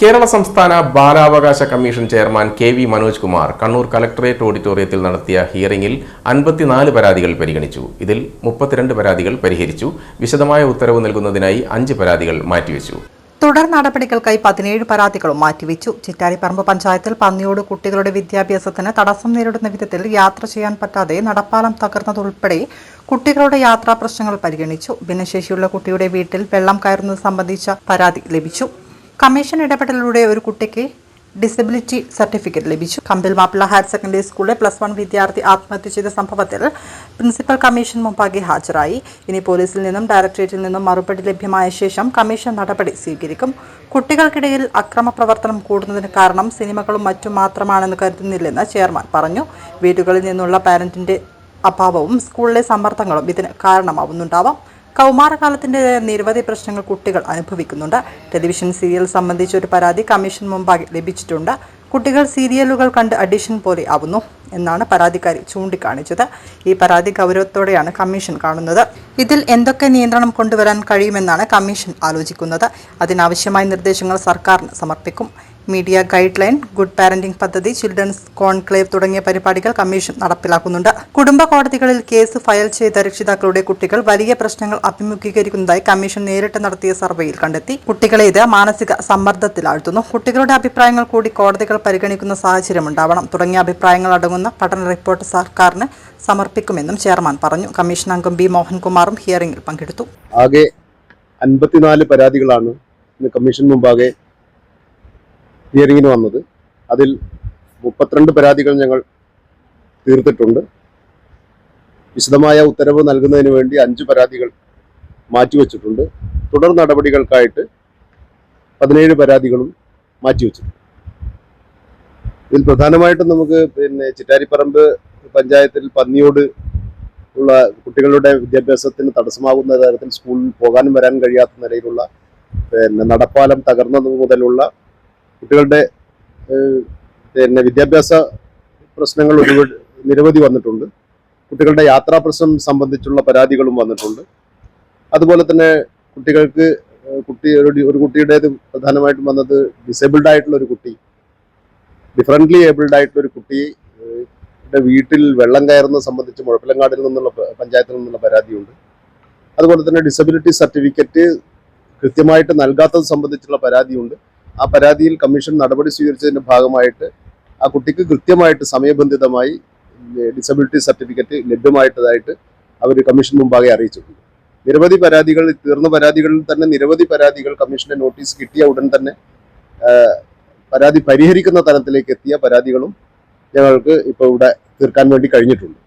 കേരള സംസ്ഥാന ബാലാവകാശ commission chairman K V Manoj Kumar Kannur collectorate ഓഡിറ്റോറിയത്തിൽ നടത്തിയ ഹിയറിംഗിൽ അൻപത്തിനാല് പരാതികൾ പരിഗണിച്ചു. ഇതിൽ മുപ്പത്തിരണ്ട് പരാതികൾ പരിഹരിച്ചു. വിശദമായ ഉത്തരവ് നൽകുന്നതിനായി അഞ്ച് പരാതികൾ മാറ്റിവെച്ചു. തുടർ നടപടികൾക്കായി പതിനേഴ് പരാതികളും മാറ്റിവെച്ചു. ചിറ്റാരിപ്പറമ്പ് പഞ്ചായത്തിൽ പന്നിയോട് കുട്ടികളുടെ വിദ്യാഭ്യാസത്തിന് തടസ്സം നേരിടുന്ന വിധത്തിൽ യാത്ര ചെയ്യാൻ പറ്റാതെ നടപ്പാലം തകർന്നതുൾപ്പെടെ കുട്ടികളുടെ യാത്രാ പ്രശ്നങ്ങൾ പരിഗണിച്ചു. ഭിന്നശേഷിയുള്ള കുട്ടിയുടെ വീട്ടിൽ വെള്ളം കയറുന്നത് സംബന്ധിച്ച പരാതി ലഭിച്ചു. കമ്മീഷൻ ഇടപെടലിലൂടെ ഒരു കുട്ടിക്ക് ഡിസബിലിറ്റി സർട്ടിഫിക്കറ്റ് ലഭിച്ചു. കമ്പിൽ മാപ്പിള ഹയർ സെക്കൻഡറി സ്കൂളിലെ പ്ലസ് വൺ വിദ്യാർത്ഥി ആത്മഹത്യ ചെയ്ത സംഭവത്തിൽ പ്രിൻസിപ്പൽ കമ്മീഷൻ മുമ്പാകെ ഹാജരായി. ഇനി പോലീസിൽ നിന്നും ഡയറക്ടറേറ്റിൽ നിന്നും മറുപടി ലഭ്യമായ ശേഷം കമ്മീഷൻ നടപടി സ്വീകരിക്കും. കുട്ടികൾക്കിടയിൽ അക്രമ പ്രവർത്തനം കൂടുന്നതിന് കാരണം സിനിമകളും മറ്റും മാത്രമാണെന്ന് കരുതുന്നില്ലെന്ന് ചെയർമാൻ പറഞ്ഞു. വീടുകളിൽ നിന്നുള്ള പാരന്റിന്റെ അഭാവവും സ്കൂളിലെ സമ്മർദ്ദങ്ങളും ഇതിന് കാരണമാവുന്നുണ്ടാവാം. കൗമാരകാലത്തിന്റെ നിരവധി പ്രശ്നങ്ങൾ കുട്ടികൾ അനുഭവിക്കുന്നുണ്ട്. ടെലിവിഷൻ സീരിയൽ സംബന്ധിച്ച ഒരു പരാതി കമ്മീഷൻ മുമ്പാകെ ലഭിച്ചിട്ടുണ്ട്. കുട്ടികൾ സീരിയലുകൾ കണ്ട് അഡിഷൻ പോലെ ആവുന്നു എന്നാണ് പരാതിക്കാരി ചൂണ്ടിക്കാണിച്ചത്. ഈ പരാതി ഗൗരവത്തോടെയാണ് കമ്മീഷൻ കാണുന്നത്. ഇതിൽ എന്തൊക്കെ നിയന്ത്രണം കൊണ്ടുവരാൻ കഴിയുമെന്നാണ് കമ്മീഷൻ ആലോചിക്കുന്നത്. അതിനാവശ്യമായ നിർദ്ദേശങ്ങൾ സർക്കാരിന് സമർപ്പിക്കും. Media guide line good parenting പദ്ധതി ചിൽഡ്രൻസ് കോൺക്ലേവ് തുടങ്ങിയ പരിപാടികൾ കമ്മീഷൻ നടപ്പിലാക്കുന്നുണ്ട്. കുടുംബ കോടതികളിൽ കേസ് ഫയൽ ചെയ്ത രക്ഷിതാക്കളുടെ കുട്ടികൾ വലിയ പ്രശ്നങ്ങൾ അഭിമുഖീകരിക്കുന്നതായി കമ്മീഷൻ നേരിട്ട് നടത്തിയ സർവേയിൽ കണ്ടെത്തി. കുട്ടികളെ ഇത് മാനസിക സമ്മർദ്ദത്തിലാഴ്ത്തുന്നു. കുട്ടികളുടെ അഭിപ്രായങ്ങൾ കൂടി കോടതികൾ പരിഗണിക്കുന്ന സാഹചര്യം ഉണ്ടാവണം. തുടങ്ങിയ അഭിപ്രായങ്ങൾ അടങ്ങുന്ന പഠന റിപ്പോർട്ട് സർക്കാരിന് സമർപ്പിക്കുമെന്നും ചെയർമാൻ പറഞ്ഞു. കമ്മീഷൻ അംഗം ബി മോഹൻകുമാറും ഹിയറിംഗിൽ പങ്കെടുത്തു. ആകെ അൻപത്തിനാല് പരാതികളാണ് കമ്മീഷൻ മുമ്പാകെ ഹിയറിങ്ങിന് വന്നത്. അതിൽ മുപ്പത്തിരണ്ട് പരാതികൾ ഞങ്ങൾ തീർത്തിട്ടുണ്ട്. വിശദമായ ഉത്തരവ് നൽകുന്നതിന് വേണ്ടി അഞ്ച് പരാതികൾ മാറ്റിവെച്ചിട്ടുണ്ട്. തുടർ നടപടികൾക്കായിട്ട് പതിനേഴ് പരാതികളും മാറ്റിവെച്ചിട്ടുണ്ട്. ഇതിൽ പ്രധാനമായിട്ടും നമുക്ക് പിന്നെ ചിറ്റാരിപ്പറമ്പ് പഞ്ചായത്തിൽ പന്നിയോട് ഉള്ള കുട്ടികളുടെ വിദ്യാഭ്യാസത്തിന് തടസ്സമാകുന്ന തരത്തിൽ സ്കൂളിൽ പോകാനും വരാനും കഴിയാത്ത നിലയിലുള്ള പിന്നെ നടപ്പാലം തകർന്നത് മുതലുള്ള കുട്ടികളുടെ പിന്നെ വിദ്യാഭ്യാസ പ്രശ്നങ്ങൾ ഒരുപാട് നിരവധി വന്നിട്ടുണ്ട്. കുട്ടികളുടെ യാത്രാ പ്രശ്നം സംബന്ധിച്ചുള്ള പരാതികളും വന്നിട്ടുണ്ട്. അതുപോലെ തന്നെ കുട്ടികൾക്ക് കുട്ടി ഒരു കുട്ടിയുടേത് പ്രധാനമായിട്ടും വന്നത് ഡിസേബിൾഡ് ആയിട്ടുള്ള ഒരു കുട്ടി ഡിഫറന്റ്ലി ഏബിൾഡ് ആയിട്ടുള്ള ഒരു കുട്ടി വീട്ടിൽ വെള്ളം കയറുന്നത് സംബന്ധിച്ച് മുഴപ്പിലങ്ങാടിൽ നിന്നുള്ള പഞ്ചായത്തിൽ നിന്നുള്ള പരാതിയുണ്ട്. അതുപോലെ തന്നെ ഡിസബിലിറ്റി സർട്ടിഫിക്കറ്റ് കൃത്യമായിട്ട് നൽകാത്തത് സംബന്ധിച്ചുള്ള പരാതിയുണ്ട്. ആ പരാതിയിൽ കമ്മീഷൻ നടപടി സ്വീകരിച്ചതിന്റെ ഭാഗമായിട്ട് ആ കുട്ടിക്ക് കൃത്യമായിട്ട് സമയബന്ധിതമായി ഡിസബിലിറ്റി സർട്ടിഫിക്കറ്റ് ലഭ്യമായിട്ടതായിട്ട് അവർ കമ്മീഷൻ മുമ്പാകെ അറിയിച്ചിട്ടുണ്ട്. നിരവധി പരാതികൾ തീർന്ന പരാതികളിൽ തന്നെ നിരവധി പരാതികൾ കമ്മീഷന്റെ നോട്ടീസ് കിട്ടിയ ഉടൻ തന്നെ പരാതി പരിഹരിക്കുന്ന തലത്തിലേക്ക് എത്തിയ പരാതികളും ഞങ്ങൾക്ക് ഇപ്പോൾ ഇവിടെ തീർക്കാൻ വേണ്ടി കഴിഞ്ഞിട്ടുണ്ട്.